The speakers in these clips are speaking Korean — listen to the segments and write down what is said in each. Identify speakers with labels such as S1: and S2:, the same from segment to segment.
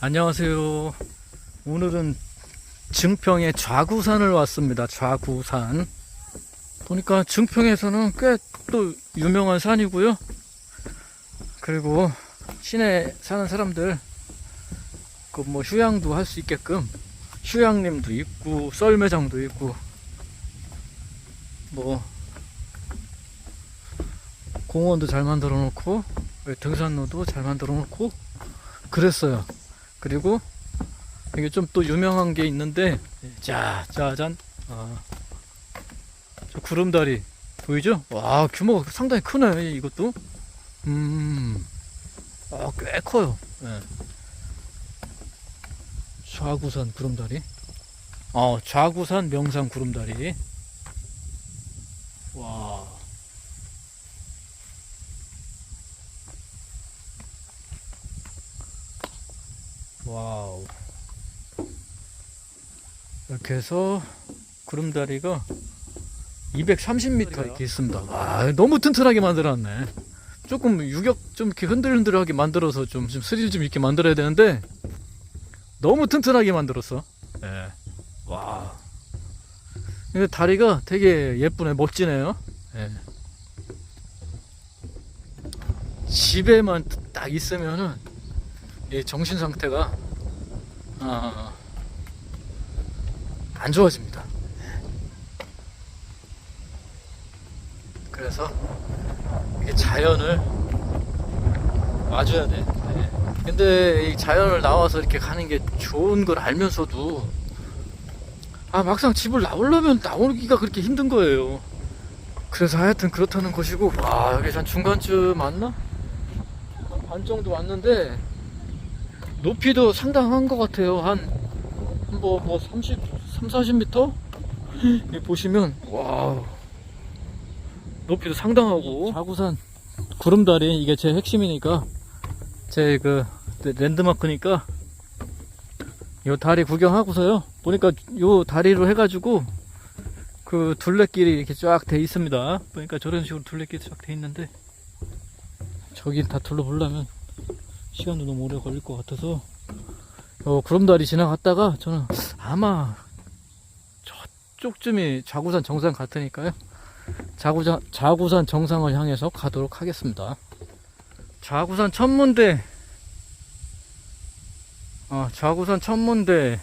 S1: 안녕하세요. 오늘은 증평의 좌구산을 왔습니다. 좌구산. 보니까 증평에서는 꽤 또 유명한 산이고요. 그리고 시내에 사는 사람들 그 뭐 휴양도 할 수 있게끔 휴양림도 있고 썰매장도 있고 뭐 공원도 잘 만들어 놓고 등산로도 잘 만들어 놓고 그랬어요. 그리고 이게 좀 또 유명한 게 있는데 자 짜잔 아, 저 구름다리 보이죠? 와 규모가 상당히 크네 이것도 음, 아, 꽤 커요. 예. 좌구산 구름다리. 어, 좌구산 명산 구름다리. 와. 와우. 이렇게 해서 구름다리가 230m 이렇게 있습니다. 와, 너무 튼튼하게 만들었네. 조금 유격 좀 이렇게 흔들흔들하게 만들어서 좀, 좀 스릴 좀 있게 만들어야 되는데 너무 튼튼하게 만들었어. 예. 와. 근데 다리가 되게 예쁘네, 멋지네요. 예. 집에만 딱 있으면은 이 정신 상태가 아, 안 좋아집니다. 예. 그래서 이게 자연을 와줘야 돼. 네. 근데 이 자연을 나와서 이렇게 가는 게 좋은 걸 알면서도 아 막상 집을 나오려면 나오기가 그렇게 힘든 거예요. 그래서 하여튼 그렇다는 것이고 와 여기 한 중간쯤 왔나? 한 반 정도 왔는데 높이도 상당한 것 같아요. 한 뭐 뭐 30, 3, 40m? 여기 보시면 와 높이도 상당하고 자구산 구름다리 이게 제 핵심이니까 제 그 랜드마크니까 요 다리 구경하고서요 보니까 요 다리로 해가지고 그 둘레길이 이렇게 쫙 돼 있습니다 보니까 저런 식으로 둘레길이 쫙 돼 있는데 저기 다 둘러보려면 시간도 너무 오래 걸릴 것 같아서 요 구름다리 지나갔다가 저는 아마 저쪽쯤이 자구산 정상 같으니까요 자구산, 자구산 정상을 향해서 가도록 하겠습니다. 자구산 천문대, 어, 자구산 천문대,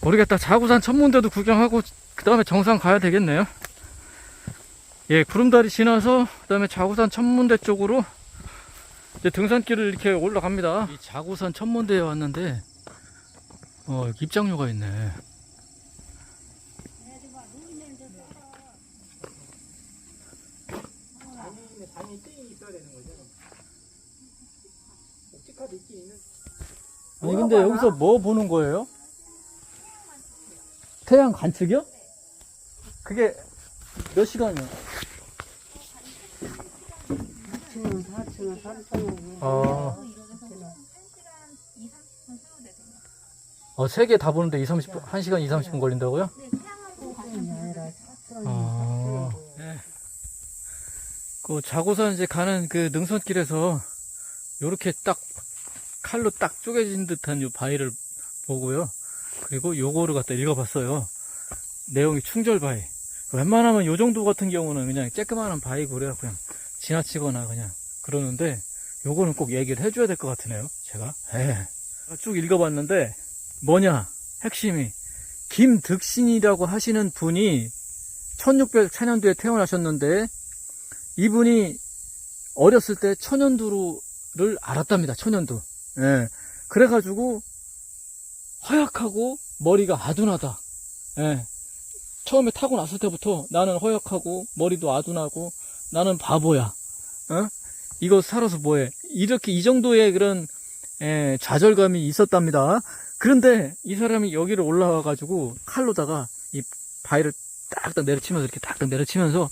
S1: 모르겠다. 자구산 천문대도 구경하고, 그 다음에 정상 가야 되겠네요. 예, 구름다리 지나서, 그 다음에 자구산 천문대 쪽으로, 이제 등산길을 이렇게 올라갑니다. 이 자구산 천문대에 왔는데, 어, 입장료가 있네. 아니 근데 여기서 뭐 보는 거예요? 태양 관측이요? 그게 몇 시간이요?
S2: 2층은 4층은 3층은
S1: 아, 어, 세 개 다 보는데 2, 30분, 1시간 2, 30분 걸린다고요?
S2: 4층은
S1: 아, 네. 그 자고선 이제 가는 그 능선길에서 요렇게 딱 칼로 딱 쪼개진 듯한 요 바위를 보고요. 그리고 요거를 갖다 읽어봤어요. 내용이 충절 바위. 웬만하면 요 정도 같은 경우는 그냥 쬐끄만한 바위고 그래요. 그냥 지나치거나 그냥 그러는데 요거는 꼭 얘기를 해줘야 될 것 같으네요. 제가. 예. 쭉 읽어봤는데 뭐냐 핵심이 김득신이라고 하시는 분이 1604년도에 태어나셨는데 이분이 어렸을 때 천연두를 알았답니다. 천연두. 예. 그래가지고 허약하고 머리가 아둔하다. 예. 처음에 타고 났을 때부터 나는 허약하고 머리도 아둔하고 나는 바보야. 어? 이거 살아서 뭐해? 이렇게 이 정도의 그런 예, 좌절감이 있었답니다. 그런데 이 사람이 여기를 올라와 가지고 칼로다가 이 바위를 딱딱 내려치면서 이렇게 딱딱 내려치면서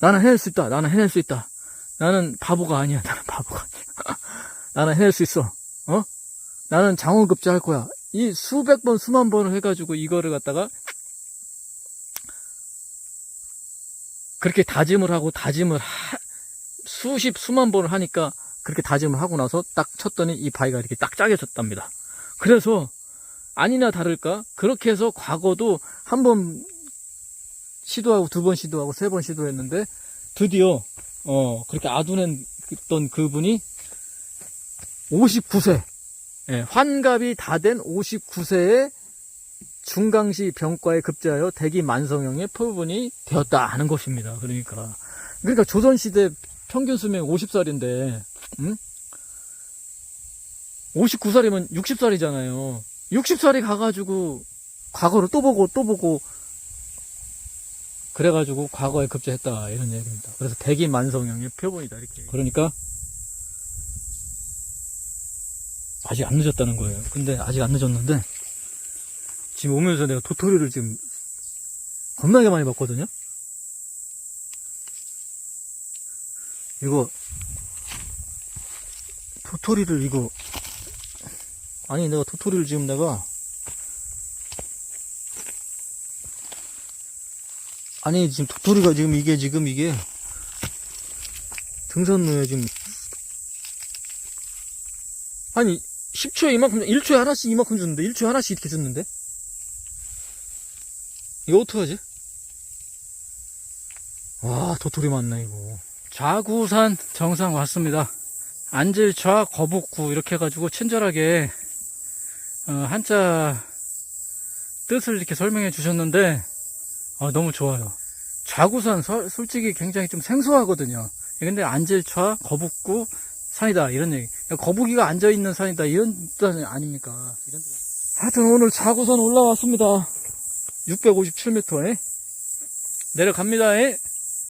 S1: 나는 해낼 수 있다. 나는 해낼 수 있다. 나는 바보가 아니야. 나는 바보가 아니야. 나는 해낼 수 있어. 어? 나는 장원급제 할 거야. 이 수백 번, 수만 번을 해가지고 이거를 갖다가 그렇게 다짐을 하고 다짐을 하- 수십, 수만 번을 하니까 그렇게 다짐을 하고 나서 딱 쳤더니 이 바위가 이렇게 딱 짜겨졌답니다. 그래서 아니나 다를까 그렇게 해서 과거도 한 번 시도하고 두 번 시도하고 세 번 시도했는데 드디어 어 그렇게 아둔했던 그분이 59세 예, 환갑이 다 된 59세의 중강시 병과에 급제하여 대기 만성형의 표본이 되었다 하는 것입니다. 그러니까 그러니까 조선시대 평균 수명 50살인데 음? 59살이면 60살이잖아요. 60살이 가가지고 과거를 또 보고 또 보고 그래가지고 과거에 급제했다 이런 얘기입니다. 그래서 대기 만성형의 표본이다 이렇게. 그러니까 아직 안 늦었다는 거예요. 근데 아직 안 늦었는데 지금 오면서 내가 도토리를 지금 겁나게 많이 봤거든요. 이거 도토리를 이거 아니 내가 도토리를 지금 내가 아니 지금 도토리가 지금 이게 지금 이게 등산로에 지금 아니 10초에 이만큼 1초에 하나씩 이만큼 줬는데 1초에 하나씩 이렇게 줬는데 이거 어떡하지? 와 도토리 많네 이거 좌구산 정상 왔습니다 안질 좌 거북구 이렇게 해가지고 친절하게 어, 한자 뜻을 이렇게 설명해 주셨는데 아, 너무 좋아요. 좌구산 서- 솔직히 굉장히 좀 생소하거든요. 근데 안질 좌 거북구 산이다 이런 얘기. 그러니까 거북이가 앉아 있는 산이다 이런 뜻 아닙니까? 하여튼 오늘 좌구산 올라왔습니다. 657m에 내려갑니다. 에.